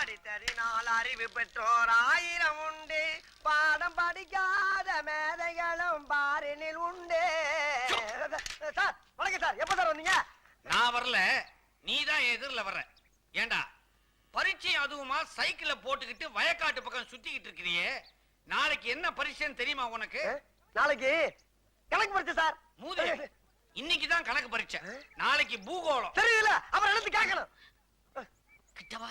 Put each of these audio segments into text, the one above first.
படித்ததினால் அறிவு பெற்றோர் ஆயிரம் உண்டு. பாடம் படிக்காத மேதைகளும் பாரினில் உண்டு. சார் வணக்கம் சார். எப்ப சார் வந்தீங்க? நான் வரல. நீ தான் எதிரில் வர்ற. ஏண்டா? பரீட்சை அதுவுமா சைக்கிள போட்டுக்கிட்டு வயக்காட்டு பக்கம் சுத்திக்கிட்டு இருக்கிறியே. நாளைக்கு என்ன பரீட்சைன்னு தெரியுமா உனக்கு? நாளைக்கு கணக்கு படிச்சு சார். மூதே இன்னைக்கு தான் கணக்கு பரீட்சை. நாளைக்கு பூகோளம். தெரியல அப்புறம் எழுந்து கேட்கணும். கிட்டவா?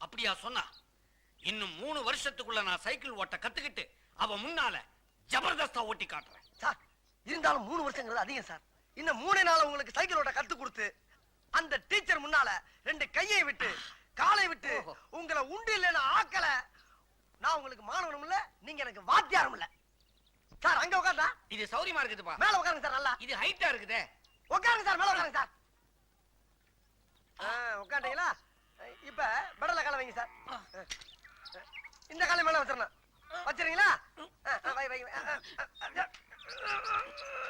அப்படியா சொன்னா? இன்னும் மூணு வருஷத்துக்குள்ள நான் சைக்கிள் ஓட்ட கத்துக்கிட்டு அவ முன்னால ஜபர்தஸ்தா ஓட்டி காட்டுறேன். சார் இருந்தாலும் மூணு வருஷங்கிறது அதிகம் சார். இன்னும் மூணே நாள் உங்களுக்கு சைக்கிள் ஓட்ட கத்து கொடுத்து அந்த டீச்சர் முன்னால ரெண்டு கையை விட்டு காலை விட்டு. உங்களை உண்டு இல்லைன்னு ஆக்கல. நான் உங்களுக்கு மாணவனும் இல்ல நீங்க எனக்கு வாத்தியாரும் இல்ல. சார் அங்க உட்கார்ந்தா இது சௌரியமா இருக்குதுப்பா. மேல உட்காருங்க சார் நல்லா. இது ஹைட்டா இருக்குதே. உட்காருங்க சார் மேல உட்காருங்க சார். ஆ, உட்காந்தீங்களா இப்ப பெடல காலை வைங்க சார். இந்த காலை மேல வச்சிடணும். வச்சிருங்களா.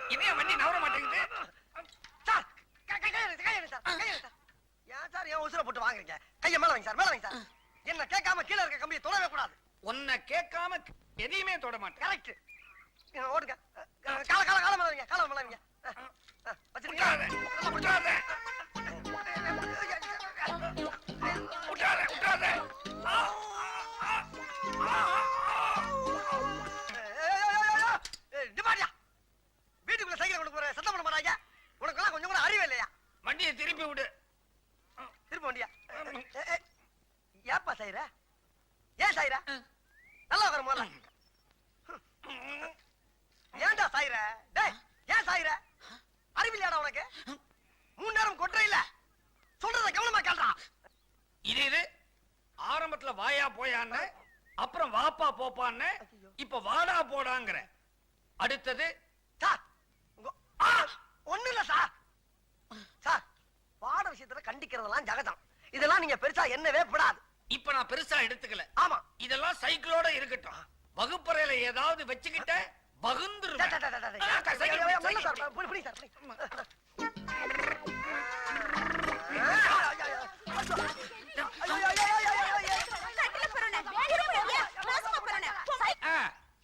இதே வண்டி நவர மாட்டேங்குது. சார் கை- கை- கையை எடுங்க, கையை எடுங்க சார், கையை எடுங்க சார். ஏன் சார் ஏன் உசுரை போட்டு வாங்குறீங்க? கையை மேல வைங்க சார் மேல வைங்க சார். என்ன கேட்காம கீழே இருக்க கம்பியை தொடவே கூடாது. உன்னை கேட்காம எதையுமே தொட மாட்டேன். கரெக்ட். ஓடுங்க. கால கால கால மேல வைங்க கால மேல வைங்க. வச்சிருக்கீங்களா? வீட்டுக்குள்ள சைக்கிள் கொண்டு போற சத்தம் பண்ண மாட்டாங்க உனக்கெல்லாம் கொஞ்சம் கூட அறிவு இல்லையா? வண்டியை திருப்பி விடு. திரும்ப வண்டியா? ஏப்பா சாயிர ஏன் சாயிர நல்லா முதல்ல. ஏன்டா சாயிர டேய் ஏன் சாயிர அறிவில்லையாடா உனக்கு? மூணு நேரம் கொட்டுற இல்ல? சொல்றத கவனமா கேள்றா இது இது ஆரம்பத்துல வாயா போயான்னு அப்புறம் வாப்பா போப்பான்னு. இப்ப வாடா போடாங்கிற அடுத்தது சார் ஒண்ணும் இல்ல சார் சார் பாட விஷயத்துல கண்டிக்கிறதெல்லாம் ஜகதம் இதெல்லாம் நீங்க பெருசா என்னவே படாது இப்ப நான் பெருசா எடுத்துக்கல ஆமா இதெல்லாம் சைக்கிளோட இருக்கட்டும் வகுப்பறையில ஏதாவது வச்சுக்கிட்ட க- சைக்கிள் சைக்கிள்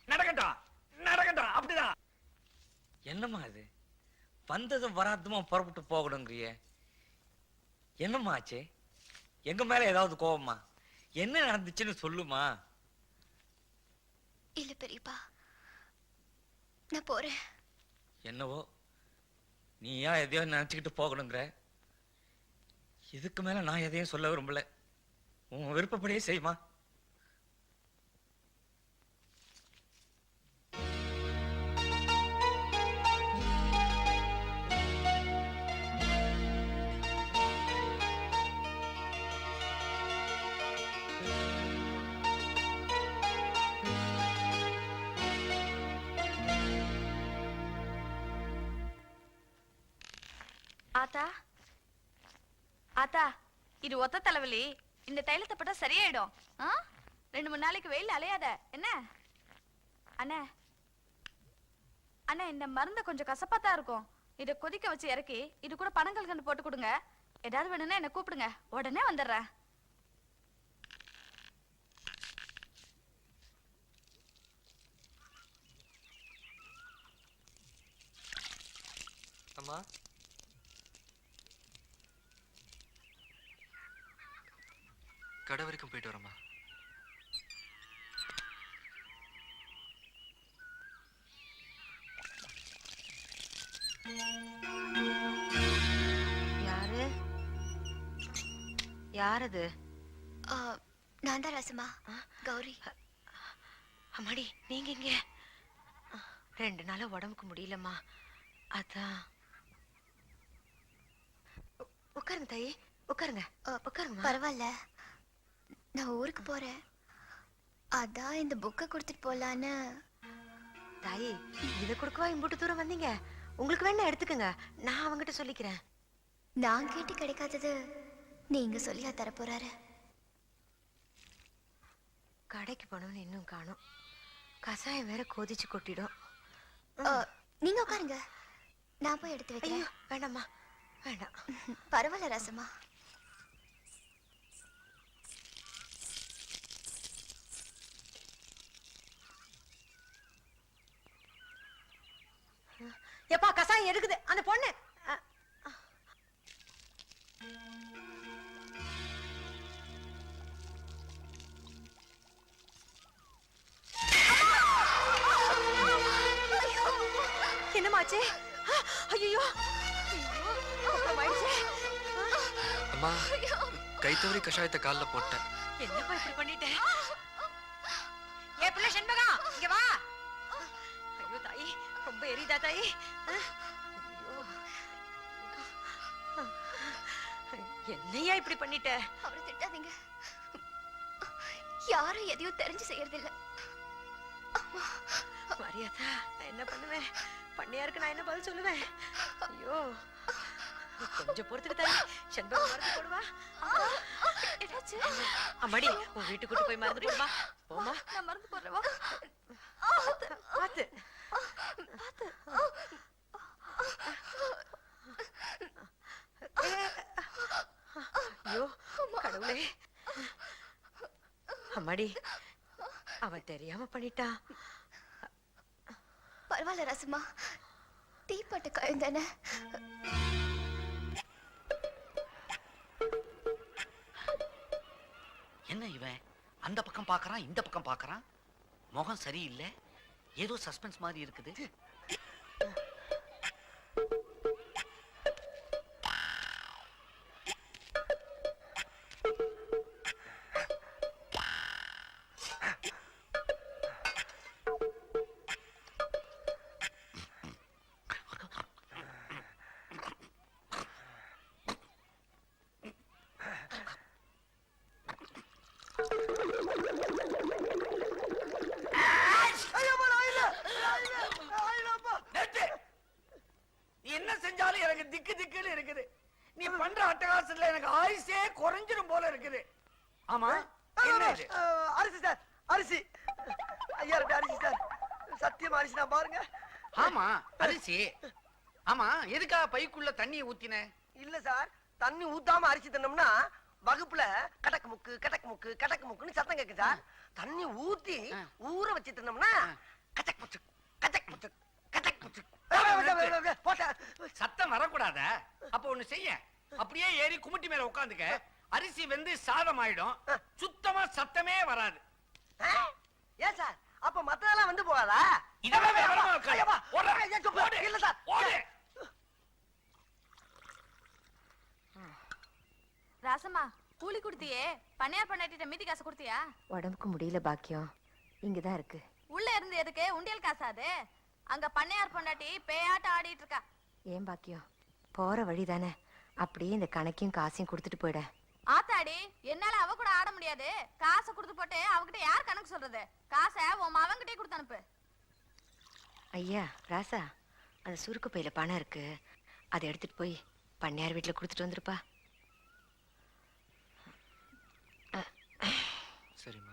நடக்கட்டும் நடக்கட்டும் அப்படிதான் என்னம்மா இது? வந்ததும் வராதுமா புறப்பட்டு போகணுங்கிறியே. என்னம்மா ஆச்சு? எங்க மேல ஏதாவது கோவமா? என்ன நடந்துச்சுன்னு சொல்லுமா? இல்ல பெரியப்பா. நான் போறேன். என்னவோ? நீ ஏன் எதையோ நினைச்சுக்கிட்டு போகணுங்கிற? இதுக்கு மேல நான் எதையும் சொல்ல விரும்பல. உன் விருப்பப்படியே செய்யுமா தாத்தா இது ஒத்த தலைவலி. இந்த தைலத்தை போட்டா சரியாயிடும். ஆ? ரெண்டு மூணு நாளைக்கு வெயில் அலையாத. என்ன? அண்ணே அண்ணே இந்த மருந்தை கொஞ்சம் கசப்பா தான் இருக்கும். இதை கொதிக்க வச்சு இறக்கி இது கூட பனங்கல்கண்டு போட்டு கொடுங்க. ஏதாவது வேணும்னா என்ன கூப்பிடுங்க. உடனே வந்துடுறேன். அம்மா கடை வரைக்கும் போயிட்டு வரேம்மா. யாரு? யாரது? ஆ, நான் தான் ரசமா கௌரி. அம்மாடி நீங்க இங்க. ரெண்டு நாளா உடம்புக்கு முடியலம்மா. அதான். உட்காருங்க தாயி உட்காருங்க உட்காருங்க பரவாயில்ல. நான் ஊருக்கு போறேன். அதான் இந்த புக்கை கொடுத்துட்டு போலான்னு. தாயி இதை கொடுக்கவா இம்புட்டு தூரம் வந்தீங்க? உங்களுக்கு வேணா எடுத்துக்கங்க. நான் அவங்கிட்ட சொல்லிக்கிறேன். நான் கேட்டு கிடைக்காதது நீங்க சொல்லியா தரப்போறாரு. கடைக்கு போனவன் இன்னும் காணும். கசாயம் வேற கொதிச்சு கொட்டிடும். நீங்க உட்காருங்க. நான் போய் எடுத்து வைக்கிறேன். வேண்டாம்மா. வேண்டாம். பரவாயில்ல ரசமா எடுக்குது. அந்த பொண்ணு. என்னமாச்சு ஐயோ அம்மா கைத்தவரி கஷாயத்தை கால்ல போட்டேன். என்னப்பா இப்படி பண்ணிட்டேன் ஏ பிள்ளை செண்பகம் இங்க வா. ஐயோ தாயி ரொம்ப எரியுதா தாயி? என்னையா இப்படி பண்ணிட்ட? அவரை திட்டாதீங்க. யாரும் எதையும் தெரிஞ்சு செய்யறதில்ல. மரியாதா நான் என்ன பண்ணுவேன்? பண்ணியாருக்கு நான் என்ன பதில் சொல்லுவேன்? ஐயோ. கொஞ்சம் பொறுத்துக்கு தாயி செண்பகம் மருந்து போடுவா. அம்மாடி உன் வீட்டுக்கு கூட்டு போய் மருந்து போடுவா. போமா நான் மருந்து போடுறவா பாத்து ஐயோ கடவுளே. அம்மாடி அவன் தெரியாம பண்ணிட்டான் பரவாயில்ல ரசமா தீப்பட்ட காயம் தானே? என்ன இவன்? அந்த பக்கம் பார்க்கறான் இந்த பக்கம் பார்க்கறான்? முகம் சரியில்லை. ஏதோ சஸ்பென்ஸ் மாதிரி இருக்குது. அட்டகாசத்துல எனக்கு ஆயுசே குறைஞ்சிரும் போல இருக்குது. ஆமா அரிசி சார் அரிசி. ஐயா அரிசி சார். சத்தியமா அரிசி நான் பாருங்க. ஆமா அரிசி. ஆமா எதுக்கா பைக்குள்ள தண்ணியை ஊத்தின? இல்ல சார் தண்ணி ஊத்தாம அரிசி தின்னோம்னா வகுப்புல கடக்கு முக்கு கடக்கு முக்கு கடக்கு முக்குன்னு சத்தம் கேட்கும் சார். தண்ணி ஊத்தி. ஊற வச்சு தின்னோம்னா. கச்சக் முச்சு கச்சக் முச்சு கச்சக் முச்சு சத்தம் வரக்கூடாத? அப்ப ஒண்ணு செய்ய. அப்படியே ஏறி குமிட்டி மேல உட்காந்துக்க. அரிசி வெந்து சாதம் ஆயிடும் சுத்தமா சத்தமே வராது? ஏன் சார்? அப்ப மத்ததெல்லாம் வந்து போகாதா? இதெல்லாம் விவரமா இருக்காது. ஓடு. இல்ல சார். ஓடு. ராசம்மா கூலி கொடுத்தியே. பண்ணையார் பண்ணாட்டிட்ட மீதி காசு கொடுத்தியா? உடம்புக்கு முடியல பாக்கியம். இங்கதான் இருக்கு. உள்ள இருந்து எதுக்கு? உண்டியல் காசாது அங்க பண்ணையார் பொண்டாட்டி பேயாட்டம் ஆடிட்டு இருக்கா. ஏன் பாக்கியம்? போற வழிதானே. அப்படியே இந்த கணக்கையும் காசையும் கொடுத்துட்டு போயிட. ஆத்தாடி என்னால அவ கூட ஆட முடியாது. காசை கொடுத்து போட்டு அவகிட்ட யார் கணக்கு சொல்றது? காசை உன் மவன்கிட்டயே கொடுத்து அனுப்பு. ஐயா ராசா அந்த சுருக்கு பையில பணம் இருக்கு. அதை எடுத்துட்டு போய் பண்ணையார் வீட்டுல கொடுத்துட்டு வந்துருப்பா. சரிம்மா.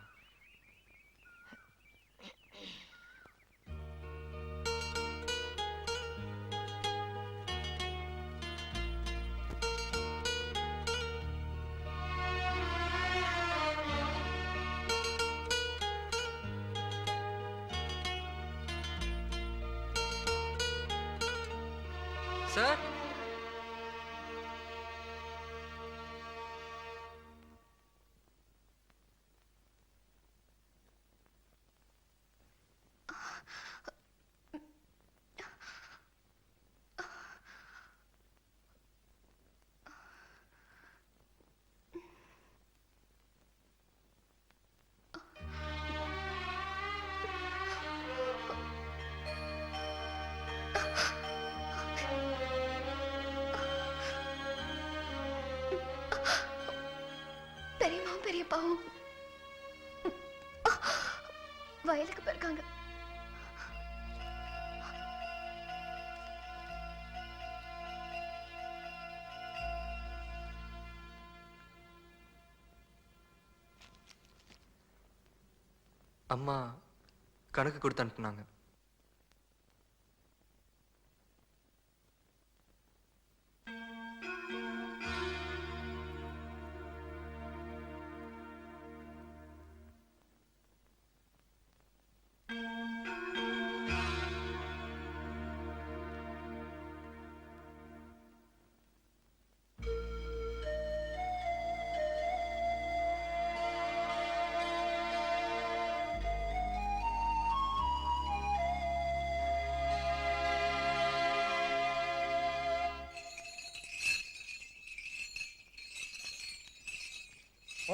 இருக்காங்க. அம்மா கணக்கு கொடுத்து அனுப்புனாங்க.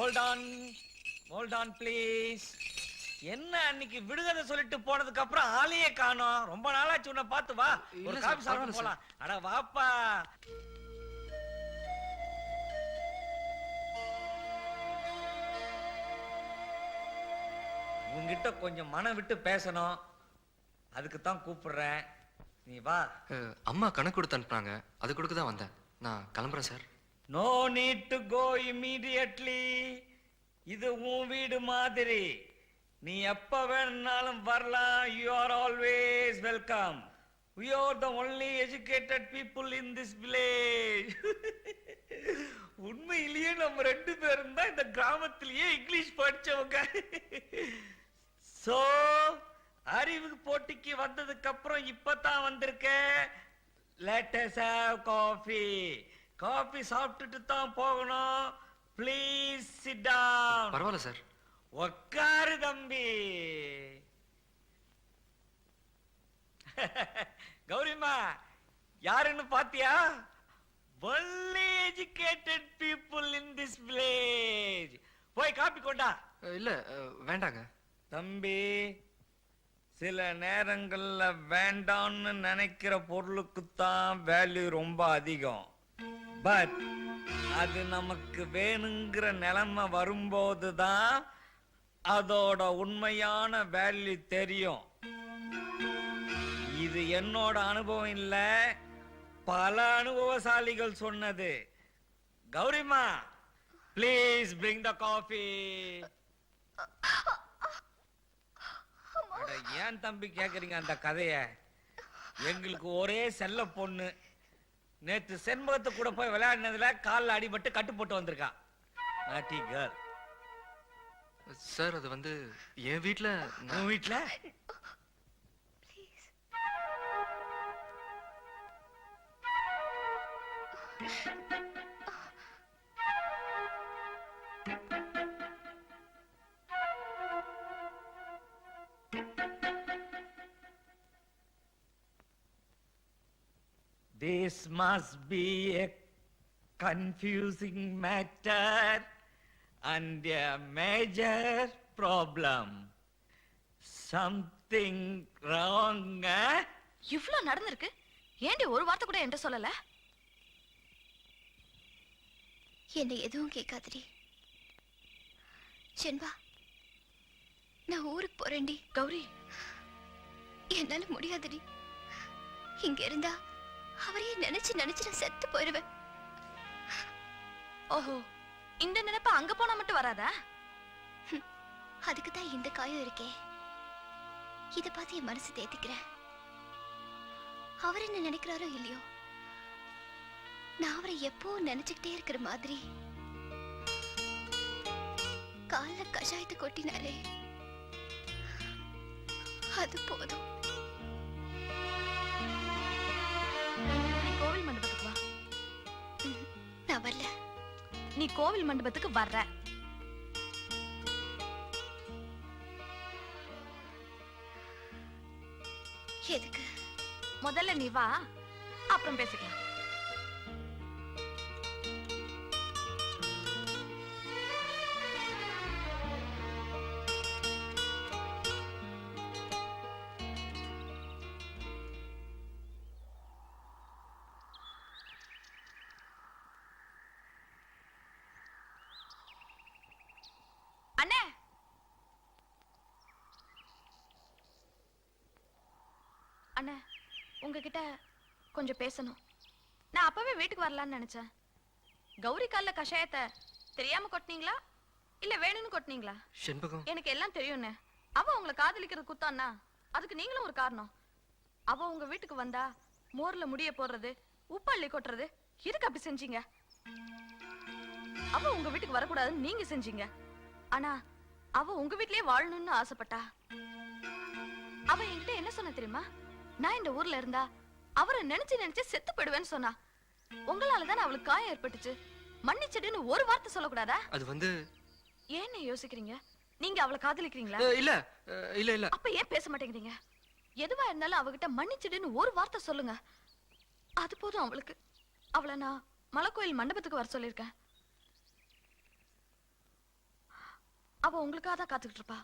Hold on hold on please என்ன அன்னைக்கு விடுதலை சொல்லிட்டு போனதுக்கு அப்புறம் ஆளையே காணோம். ரொம்ப நாளாச்சு உன்னை பார்த்து வா. ஒரு காபி சாப்பிட போலாம். அட வாப்பா. உன்கிட்ட கொஞ்சம் மனம் விட்டு பேசணும். அதுக்கு தான் கூப்பிடுறேன். நீ வா. அம்மா கணக்கு கொடுத்து அனுப்புனாங்க. அது கொடுக்க தான் வந்தேன். நான் கிளம்புறேன் sir. No need to go immediately இது உன் வீடு மாதிரி. நீ எப்ப வேணும்னாலும் வரலாம். You are always welcome we are the only educated people in this உண்மையிலேயே நம்ம ரெண்டு பேரும் தான் இந்த கிராமத்திலேயே இங்கிலீஷ் படிச்சவங்க. சோ அறிவு போட்டிக்கு வந்ததுக்கு அப்புறம் இப்பதான் வந்திருக்க. லெட்டஸ் ஹாவ் காஃபி காஃபி சாப்பிட்டுட்டு தான் போகணும். ப்ளீஸ் சிட் டவுன் பரவாயில்ல சார். உக்காரு தம்பி. கௌரிமா யாருன்னு பாத்தியா? Well educated people in this village போய் காப்பி கொண்டா. இல்ல வேண்டாங்க. தம்பி சில நேரங்கள்ல வேண்டாம்னு நினைக்கிற பொருளுக்கு தான் வேல்யூ ரொம்ப அதிகம். பட் அது நமக்கு வேணுங்கிற நிலைமை வரும்போது தான் அதோட உண்மையான வேல்யூ தெரியும். இது என்னோட அனுபவம் இல்ல பல அனுபவசாலிகள் சொன்னது. Gowrima please bring the coffee ஏன் தம்பி கேக்குறீங்க அந்த கதைய? எங்களுக்கு ஒரே செல்ல பொண்ணு. நேத்து செண்பகத்து கூட போய் விளையாடினதுல கால்ல அடிபட்டு கட்டு போட்டு வந்திருக்கா. நாட்டி கேர்ள் சார் அது வந்து என் வீட்ல நான்- உன் வீட்ல? This must be a confusing matter and a major problem. Something wrong, eh? இவ்ளோ நடந்திருக்கு. ஏண்டி ஒரு வார்த்தை கூட என்கிட்ட சொல்லல? என்னை எதுவும் கேட்காதடி. செண்பா நான் ஊருக்கு போறேன்டி. கௌரி. என்னால முடியாதுடி. இங்க இருந்தா அவரையே நினைச்சு நினைச்சு நான் செத்து போயிருவேன். ஓஹோ இந்த நினைப்பு அங்க போனா மட்டும் வராதா? அதுக்கு தான் இந்த காயம் இருக்கே. இத பார்த்து என் மனசு தேத்திக்கிறேன். அவர் என்ன நினைக்கிறாரோ இல்லையோ? நான் அவரை எப்போ நினைச்சுக்கிட்டே இருக்கிற மாதிரி. கால்ல கஷாயத்தை கொட்டினாரே. அது போதும். நான் வரல. நீ கோவில் மண்டபத்துக்கு வர்ற. எதுக்கு? முதல்ல நீ வா அப்புறம் பேசிக்கலாம். அண்ணே உங்ககிட்ட கொஞ்சம் பேசணும். நான் அப்பவே வீட்டுக்கு வரலான்னு நினைச்சேன். கௌரி கால்ல கஷாயத்தை தெரியாம கொட்டினீங்களா? இல்ல வேணும்னு கொட்டினீங்களா? செண்பகம். எனக்கு எல்லாம் தெரியும்ண்ணே அவ உங்களை காதலிக்கிறது குத்தான்னா அதுக்கு நீங்களும் ஒரு காரணம். அவ உங்க வீட்டுக்கு வந்தா மோர்ல முடிய போடுறது உப்பள்ளி கொட்டுறது எதுக்கு அப்படி செஞ்சீங்க? அவ உங்க வீட்டுக்கு வரக்கூடாதுன்னு நீங்க செஞ்சீங்க. ஆனா அவ உங்க வீட்லயே வாழணும்னு ஆசைப்பட்டா. அவ என்கிட்ட என்ன சொன்ன தெரியுமா? நான் இந்த ஊர்ல இருந்தா அவரை நினைச்சு நினைச்சு செத்து போயிடுவேன்னு சொன்னா. உங்களால தானே அவளுக்கு காயம் ஏற்பட்டுச்சு? மன்னிச்சிடுன்னு ஒரு வார்த்தை சொல்லக்கூடாதா? அது வந்து ஏன்னு யோசிக்கிறீங்க? நீங்க அவளை காதலிக்கிறீங்களா? இல்ல இல்ல இல்ல. அப்ப ஏன் பேச மாட்டேங்கிறீங்க? எதுவா இருந்தாலும் அவகிட்ட மன்னிச்சிடுன்னு ஒரு வார்த்தை சொல்லுங்க. அது போதும் அவளுக்கு. அவளை நான் மலைக்கோயில் மண்டபத்துக்கு வர சொல்லியிருக்கேன். அவ உங்களுக்காக தான் காத்துக்கிட்டு இருப்பா.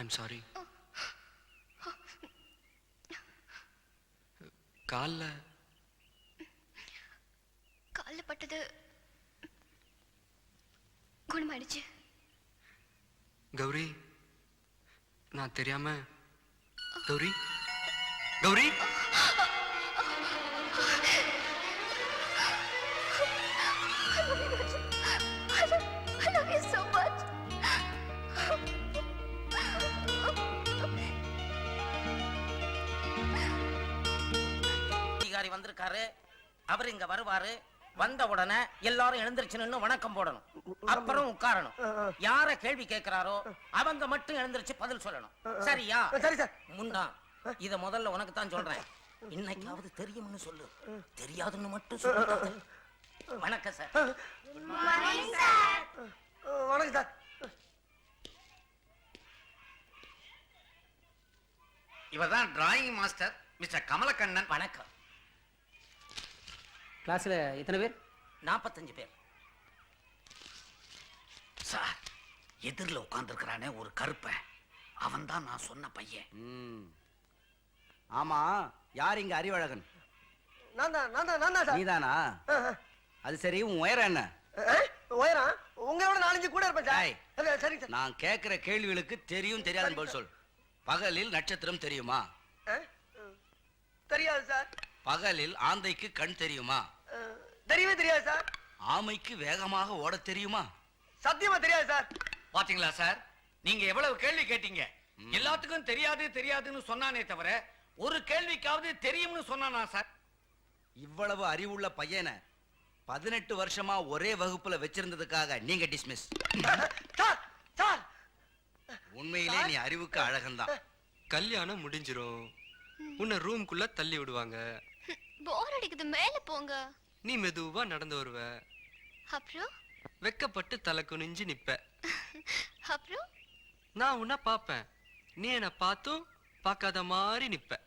ஐம் சாரி கால்ல கால்ல பட்டது குணமாயிடுச்சு. கௌரி நான் தெரியாம கௌரி கௌரி. வந்திருக்காரு அவர் இங்க வருவாரு. வந்த உடனே எல்லாரும் எழுந்திருச்சு நின்னு வணக்கம் போடணும். அப்புறம் உட்காரணும். யார கேள்வி கேட்கிறாரோ அவங்க மட்டும் எழுந்திருச்சு பதில் சொல்லணும். சரியா? சரி சார். முண்டா இத முதல்ல உனக்கு தான் சொல்றேன். இன்னைக்காவது தெரியும்னு சொல்லு. தெரியாதுன்னு மட்டும் சொல்லு. வணக்கம் சார். வணக்கம் சார். இவர்தான் டிராயிங் மாஸ்டர் மிஸ்டர் கமலக்கண்ணன். வணக்கம். கிளாஸ்ல எத்தனை பேர்? நாற்பத்தஞ்சு பேர். சார் எதிரில் உட்கார்ந்துருக்கிறானே ஒரு கருப்பன் அவன் தான் நான் சொன்ன பையன். ஆமா யார் இங்க அறிவழகன்? நான் தான் நான் தான் நான் தான் சார். நீதானா? அது சரி உன் உயரம் என்ன? உயரம் உங்களோட நாலஞ்சு கூட இருப்பேன் சார். நான் கேக்குற கேள்விகளுக்கு தெரியும் தெரியாதுன்னு பதில் சொல். பகலில் நட்சத்திரம் தெரியுமா? தெரியாது சார். பகலில் ஆந்தைக்கு கண் தெரியுமா? தெரியவே தெரியாது சார் ஆமைக்கு வேகமாக ஓடத் தெரியுமா? சத்தியமா தெரியாது சார் பாத்தீங்களா சார் நீங்க எவ்வளவு கேள்வி கேட்டீங்க? எல்லாத்துக்கும் தெரியாது தெரியாதுன்னு சொன்னானே தவிர ஒரு கேள்விக்காவது தெரியும்னு சொன்னானா சார் இவ்வளவு அறிவுள்ள பையனை பதினெட்டு வருஷமா ஒரே வகுப்புல வச்சிருந்ததுக்காக நீங்க டிஸ்மிஸ் சார் சார் உண்மையிலே நீ அறிவுக்கு அழகன்தான். கல்யாணம் முடிஞ்சிரும். உன்னை ரூம்குள்ள தள்ளி விடுவாங்க. போர் அடிக்குது மேல போங்க. நீ மெதுவா நடந்து வருவ. அப்புறம்? வெக்கப்பட்டு தலை குனிஞ்சு நிப்ப. அப்புறம்? நான் உன்னை பாப்பேன். நீ என்ன பார்த்தும் பார்க்காத மாதிரி நிப்ப.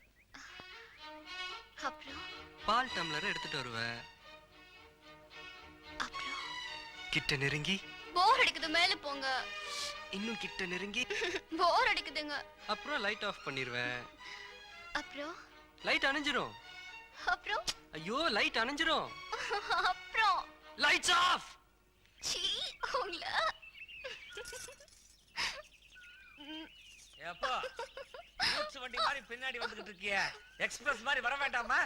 அப்புறம்? பால் டம்ளரை எடுத்துட்டு வருவ. அப்புறம்? கிட்ட நெருங்கி. போர் அடிக்குது மேல போங்க. இன்னும் கிட்ட நெருங்கி. போர் அடிக்குதுங்க. அப்புறம் லைட் ஆஃப் பண்ணிடுவேன் அப்புறம்? லைட் அணைஞ்சிரும். அப்புறம்? ஐயோ லைட் அணைஞ்சிரும். அப்புறம்? லைட்ஸ் ஆஃப் சீ உங்கள. ஏப்பா கூட்ஸ் வண்டி மாதிரி பின்னாடி வந்துகிட்டு இருக்கிய. எக்ஸ்பிரஸ் மாதிரி வர வேண்டாமா?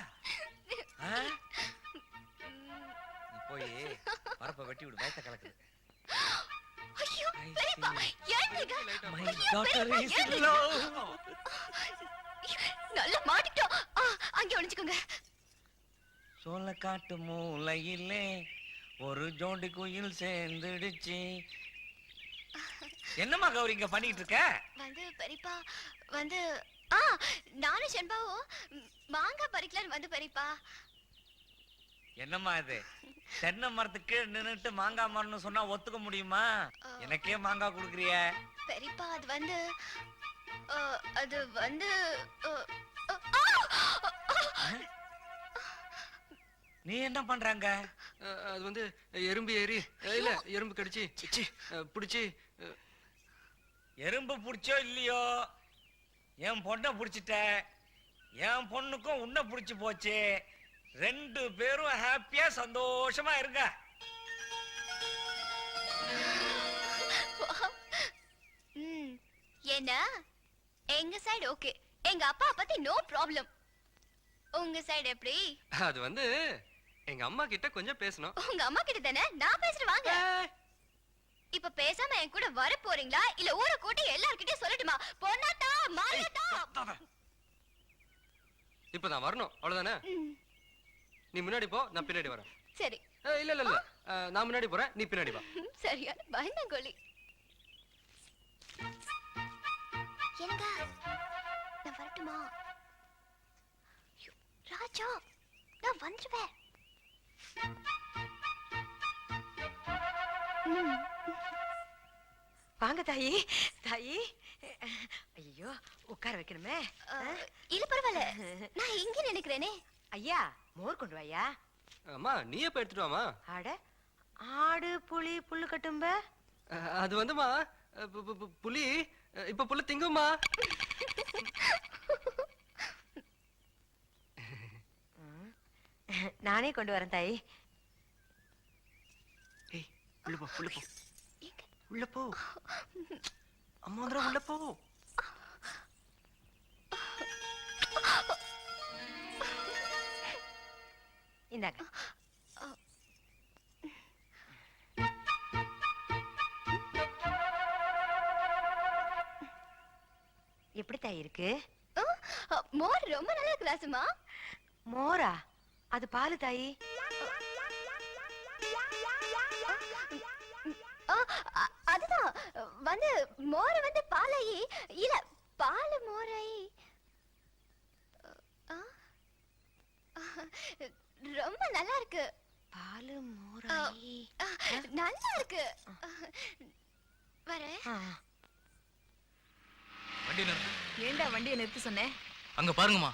போய் பரப்ப வெட்டி விடு பயத்த கலக்குது. ஐயோ பெரியப்பா daughter பெரியப்பா, is ஏன்டி? in love. நல்லா மாட்டிட்டோம் அங்கே ஒளிஞ்சுக்கோங்க. சோள காட்டு மூலையிலே ஒரு ஜோடி குயில் சேர்ந்துடுச்சு. என்னம்மா கௌரி இங்க பண்ணிட்டு இருக்க வந்து பெரியப்பா வந்து ஆ நானும் செண்பாவும் மாங்காய் பறிக்கலான்னு வந்து பெரியப்பா. என்னம்மா இது? தென்னை மரத்துக்கு நின்னுட்டு மாங்காய் மரம்னு சொன்னா ஒத்துக்க முடியுமா? எனக்கே மாங்காய் குடுக்குறிய. பெரியப்பா அது வந்து அது வந்து! நீ என்ன பண்றாங்க? அது வந்து எறும்பு ஏறி இல்ல எறும்பு கடிச்சு பிடிச்சி எறும்பு புடிச்சோ இல்லையோ என் பொண்ணை புடிச்சிட்ட. என் பொண்ணுக்கும் உன்னை புடிச்சு போச்சு. ரெண்டு பேரும் ஹாப்பியா சந்தோஷமா இருங்க. ம் ஏன்னா எங்க சைடு ஓகே எங்க அப்பா பத்தி நோ ப்ராப்ளம் உங்க சைடு எப்படி? அது வந்து எங்க அம்மா கிட்ட கொஞ்சம் பேசணும். உங்க அம்மா கிட்ட தானே? நான் பேசுறேன் வாங்க. இப்ப பேசாம என் கூட வர போறீங்களா? இல்ல ஊரை கூட்டி எல்லார்கிட்டயும் சொல்லட்டுமா? பொன்னாட்டா மாரியாட்டா இப்ப நான் வரணும். அவ்வளவுதானே? நீ முன்னாடி போ நான் பின்னாடி வரேன். சரி. இல்ல இல்ல இல்ல. நான் முன்னாடி போறேன் நீ பின்னாடி வா. ம், சரியான பயந்தங்கோலி என்னங்க நான் வரட்டுமா? ராஜா நான் வந்துருவேன். ம், வாங்க தாயி. தாயி. ஐயோ உட்கார வைக்கணுமே. இல்ல பரவாயில்ல. நான் இங்க நினைக்கிறேனே. ஐயா மோர் கொண்டு வாயா. அம்மா நீயே போய் எடுத்துட்டு வாமா ஆட ஆடு புலி புல்லு கட்டும்ப. அது வந்துமா புலி இப்ப புல்லு திங்குமா? நானே கொண்டு வரேன் தாயி. ஏய் உள்ள போ உள்ள போ? உள்ள போ. அம்மா வந்துடும் உள்ள போ. இந்தாங்க. எப்படி தாய் இருக்கு மோர் ரொம்ப நல்லா இருக்கு ராசமா மோரா? அது பாலு தாயி. அதுதான். வந்து மோர் வந்து பாலாயி. இல்ல பால் மோராயி. ரொம்ப நல்லா இருக்கு. பாலு மோராயி. நல்லா இருக்கு. வரேன். ஆ. வண்டி நிறுத்து ஏண்டா வண்டியை நிறுத்த சொன்னேன் அங்க பாருங்கம்மா